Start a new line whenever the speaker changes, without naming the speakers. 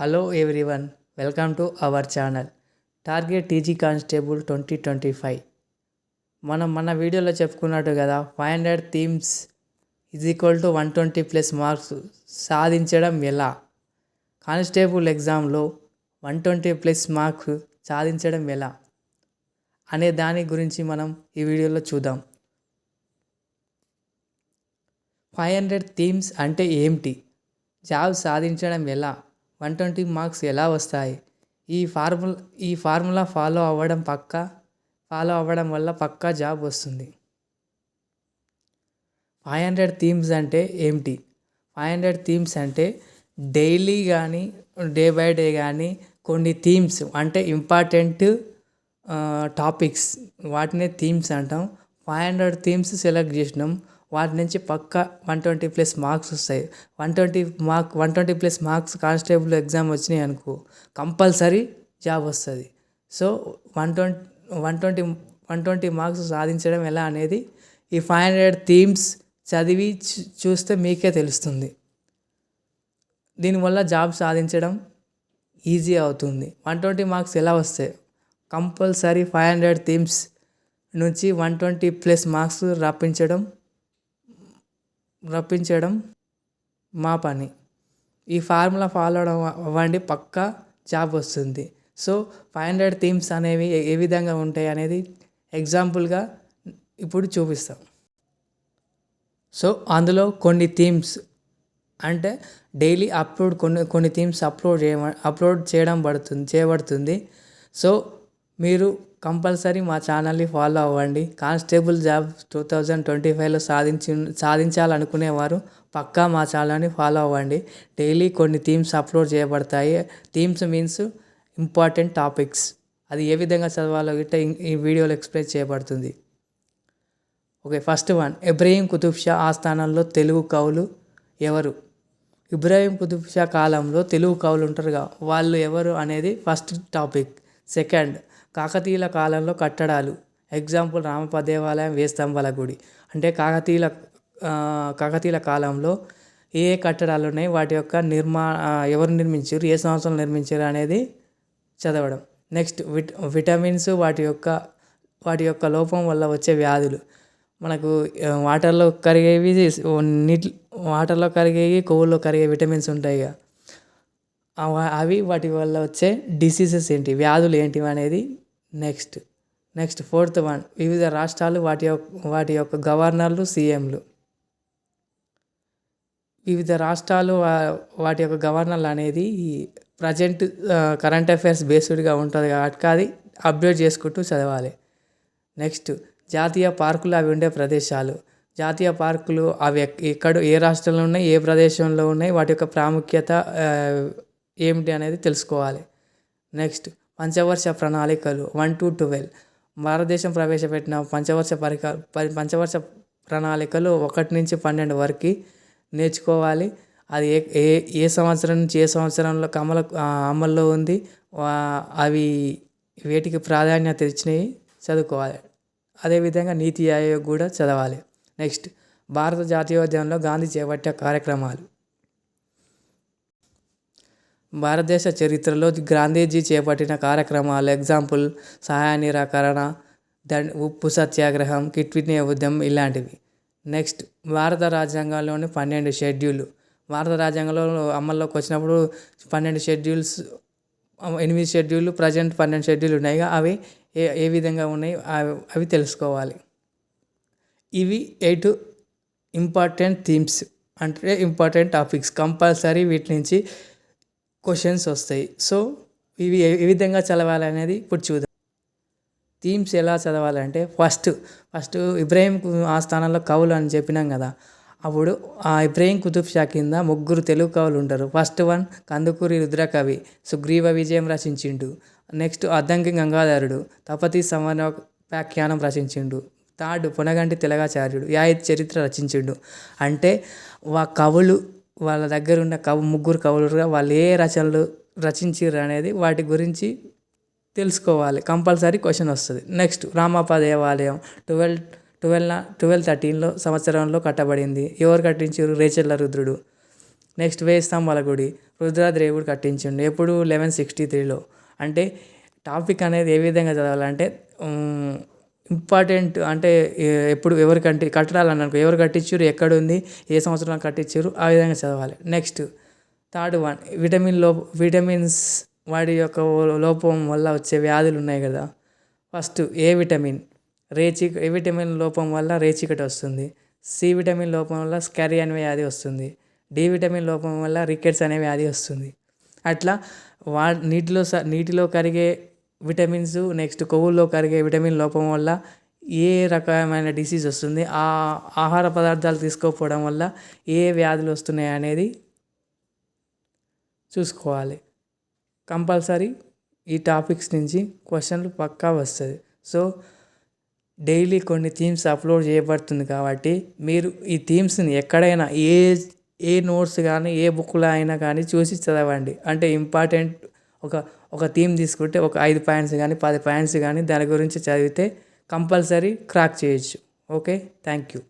Hello everyone welcome to our channel target TG constable twenty twenty five మనం మన వీడియోలో చెప్పుకున్నట్టు కదా five hundred themes is equal to one twenty plus marks సాధించడం ఎలా? Constable ఎగ్జామ్లో వన్ ట్వంటీ ప్లస్ మార్క్స్ సాధించడం ఎలా? అనే దాని గురించి మనం ఈ వీడియోలో చూద్దాం. ఫైవ్ హండ్రెడ్ థీమ్స్ అంటే ఏమిటి? జాబ్ సాధించడం ఎలా? వన్ ట్వంటీ మార్క్స్ ఎలా వస్తాయి? ఈ ఫార్ములా ఈ ఫార్ములా ఫాలో అవ్వడం పక్కా? ఫాలో అవ్వడం వల్ల పక్కా జాబ్ వస్తుంది. ఫైవ్ హండ్రెడ్ థీమ్స్ అంటే ఏమిటి? ఫైవ్ హండ్రెడ్ థీమ్స్ అంటే డైలీ కానీ డే బై డే కానీ కొన్ని థీమ్స్ అంటే ఇంపార్టెంట్ టాపిక్స్. వాటినే థీమ్స్ అంటాం. ఫైవ్ హండ్రెడ్ థీమ్స్ సెలెక్ట్ చేసినాం. వాటి నుంచి పక్క వన్ ట్వంటీ ప్లస్ మార్క్స్ వస్తాయి. One twenty mark one twenty plus marks constable exam వచ్చినాయి అనుకో కంపల్సరీ జాబ్ వస్తుంది. So one twenty one twenty one twenty marks సాధించడం ఎలా అనేది ఈ ఫైవ్ హండ్రెడ్ థీమ్స్ చదివి చూస్తే మీకే తెలుస్తుంది. దీనివల్ల జాబ్ సాధించడం ఈజీ అవుతుంది. వన్ ట్వంటీ మార్క్స్ ఎలా వస్తాయి కంపల్సరీ ఫైవ్ హండ్రెడ్ థీమ్స్ నుంచి వన్ ట్వంటీ ప్లస్ మార్క్స్ రప్పించడం రప్పించడం మా పని. ఈ ఫార్ములా ఫాలో అవ్వండి పక్కా జాబ్ వస్తుంది. సో ఫైవ్ హండ్రెడ్ థీమ్స్ అనేవి ఏ విధంగా ఉంటాయి అనేది ఎగ్జాంపుల్గా ఇప్పుడు చూపిస్తాం. సో అందులో కొన్ని థీమ్స్ అంటే డైలీ అప్లోడ్ కొన్ని కొన్ని థీమ్స్ అప్లోడ్ చేయ అప్లోడ్ చేయడం పడుతుంది చేయబడుతుంది. సో మీరు కంపల్సరీ మా ఛానల్ని ఫాలో అవ్వండి. Constable job two thousand twenty ఫైవ్లో సాధించి సాధించాలనుకునేవారు పక్కా మా ఛానల్ని ఫాలో అవ్వండి. డైలీ కొన్ని థీమ్స్ అప్లోడ్ చేయబడతాయి. Themes means important topics. అది ఏ విధంగా చదవాలో గిట్ట ఈ వీడియోలో ఎక్స్ప్లెయిన్ చేయబడుతుంది. Okay first one. Ibrahim Qutub Shah ఆస్థానంలో తెలుగు కవులు ఎవరు? ఇబ్రాహీం కుతుబ్ షా కాలంలో తెలుగు కవులు ఉంటారుగా. వాళ్ళు ఎవరు అనేది ఫస్ట్ టాపిక్. సెకండ్ కాకతీయుల కాలంలో కట్టడాలు. ఎగ్జాంపుల్ రామప దేవాలయం వేస్తంభాల గుడి అంటే కాకతీయుల కాకతీయుల కాలంలో ఏ ఏ కట్టడాలు ఉన్నాయి? వాటి యొక్క నిర్మా ఎవరు నిర్మించారు? ఏ సంవత్సరం నిర్మించారు అనేది చదవడం. నెక్స్ట్ విట విటమిన్స్ వాటి యొక్క వాటి యొక్క లోపం వల్ల వచ్చే వ్యాధులు. మనకు వాటర్లో కరిగేవి నీటి వాటర్లో కరిగేవి కొవ్వుల్లో కరిగే విటమిన్స్ ఉంటాయి అవి వాటి వల్ల వచ్చే డిసీజెస్ ఏంటి? వ్యాధులు ఏంటివి అనేది నెక్స్ట్ నెక్స్ట్ ఫోర్త్ వన్ వివిధ రాష్ట్రాలు వాటి యొక్క వాటి యొక్క గవర్నర్లు సీఎంలు. వివిధ రాష్ట్రాలు వాటి యొక్క గవర్నర్లు అనేది ప్రజెంట్ కరెంట్ అఫైర్స్ బేస్డ్గా ఉంటుంది కాబట్టి అది అప్డేట్ చేసుకుంటూ చదవాలి. నెక్స్ట్ జాతీయ పార్కులు అవి ఉండే ప్రదేశాలు. జాతీయ పార్కులు అవి ఎక్కడ ఏ రాష్ట్రంలో ఉన్నాయి ఏ ప్రదేశంలో ఉన్నాయి వాటి యొక్క ప్రాముఖ్యత ఏమిటి అనేది తెలుసుకోవాలి. నెక్స్ట్ పంచవర్ష ప్రణాళికలు వన్ టు ట్వెల్వ్. భారతదేశం ప్రవేశపెట్టిన పంచవర్ష పరిక పంచవర్ష ప్రణాళికలు ఒకటి నుంచి పన్నెండు వరకు నేర్చుకోవాలి. అది ఏ ఏ ఏ సంవత్సరం నుంచి ఏ సంవత్సరంలో అమలు అమల్లో ఉంది అవి వేటికి ప్రాధాన్యత ఇచ్చినవి చదువుకోవాలి. అదేవిధంగా నీతి ఆయోగ్ కూడా చదవాలి. నెక్స్ట్ భారత జాతీయోద్యమంలో గాంధీ చేపట్టే కార్యక్రమాలు. భారతదేశ చరిత్రలో గాంధీజీ చేపట్టిన కార్యక్రమాలు ఎగ్జాంపుల్ సహాయ నిరాకరణ దండ్ ఉప్పు సత్యాగ్రహం కిట్విట్ ఉద్యమం ఇలాంటివి. నెక్స్ట్ భారత రాజ్యాంగంలోని పన్నెండు షెడ్యూల్. భారత రాజ్యాంగంలో అమల్లోకి వచ్చినప్పుడు పన్నెండు షెడ్యూల్స్ ఎనిమిది షెడ్యూల్ ప్రజెంట్ పన్నెండు షెడ్యూల్ ఉన్నాయి. అవి ఏ ఏ విధంగా ఉన్నాయి? అవి తెలుసుకోవాలి. ఇవి ఎయిట్ ఇంపార్టెంట్ థీమ్స్ అంటే ఇంపార్టెంట్ టాపిక్స్. కంపల్సరీ వీటి నుంచి క్వశ్చన్స్ వస్తాయి. సో ఇవి ఏ విధంగా చదవాలి అనేది ఇప్పుడు చూద్దాం. థీమ్స్ ఎలా చదవాలంటే ఫస్ట్ ఫస్ట్ ఇబ్రాహీం స్థానంలో కవులు అని చెప్పినాం కదా అప్పుడు ఆ ఇబ్రాహీం కుతుబ్ షా కింద ముగ్గురు తెలుగు కవులు ఉంటారు. ఫస్ట్ వన్ కందుకూరి రుద్రకవి సుగ్రీవ విజయం రచించిండు. నెక్స్ట్ అద్దంకి గంగాధరుడు తపతి సమన్వయాఖ్యానం రచించిండు. థర్డ్ పునగంటి తెలగాచార్యుడు యాయత్ చరిత్ర రచించిండు. అంటే వా కవులు వాళ్ళ దగ్గర ఉన్న కవు ముగ్గురు కవులుగా వాళ్ళు ఏ రచనలు రచించారు అనేది వాటి గురించి తెలుసుకోవాలి. కంపల్సరీ క్వశ్చన్ వస్తుంది. నెక్స్ట్ రామప్ప దేవాలయం ట్వెల్వ్ ట్వెల్వ్ ట్వెల్వ్ థర్టీన్లో సంవత్సరంలో కట్టబడింది. ఎవరు కట్టించారు రేచల్ల రుద్రుడు. నెక్స్ట్ వేయి స్తంభాల గుడి. రుద్రదేవుడు కట్టించిండు. ఎప్పుడు? లెవెన్ సిక్స్టీ త్రీలో. అంటే టాపిక్ అనేది ఏ విధంగా చదవాలంటే ఇంపార్టెంట్ అంటే ఎప్పుడు ఎవరు కట్టి కట్టడాలని అనుకో ఎవరు కట్టించారు ఎక్కడ ఉంది ఏ సంవత్సరంలో కట్టించారు ఆ విధంగా చదవాలి. నెక్స్ట్ థర్డ్ వన్ విటమిన్లో విటమిన్స్ వాడి యొక్క లోపం వల్ల వచ్చే వ్యాధులు ఉన్నాయి కదా. ఫస్ట్ ఏ విటమిన్ రేచి ఏ విటమిన్ లోపం వల్ల రేచికటి వస్తుంది. సి విటమిన్ లోపం వల్ల స్కరీ అనే వ్యాధి వస్తుంది. డి విటమిన్ లోపం వల్ల రికెట్స్ అనే వ్యాధి వస్తుంది. అట్లా వా నీటిలో స నీటిలో కరిగే విటమిన్స్ నెక్స్ట్ కొవ్వుల్లో కరిగే విటమిన్ లోపం వల్ల ఏ రకమైన డిసీజ్ వస్తుంది ఆ ఆహార పదార్థాలు తీసుకోకపోవడం వల్ల ఏ వ్యాధులు వస్తున్నాయి అనేది చూసుకోవాలి. కంపల్సరీ ఈ టాపిక్స్ నుంచి క్వశ్చన్లు పక్కా వస్తుంది. సో డైలీ కొన్ని థీమ్స్ అప్లోడ్ చేయబడుతుంది కాబట్టి మీరు ఈ థీమ్స్ని ఎక్కడైనా ఏ ఏ నోట్స్ కానీ ఏ బుక్లో అయినా కానీ చూసి చదవండి. అంటే ఇంపార్టెంట్ ఒక ఒక థీమ్ తీసుకుంటే ఒక ఐదు పాయింట్స్ కానీ పది పాయింట్స్ కానీ దాని గురించి చదివితే కంపల్సరీ క్రాక్ చేయొచ్చు. ఓకే? Thank you.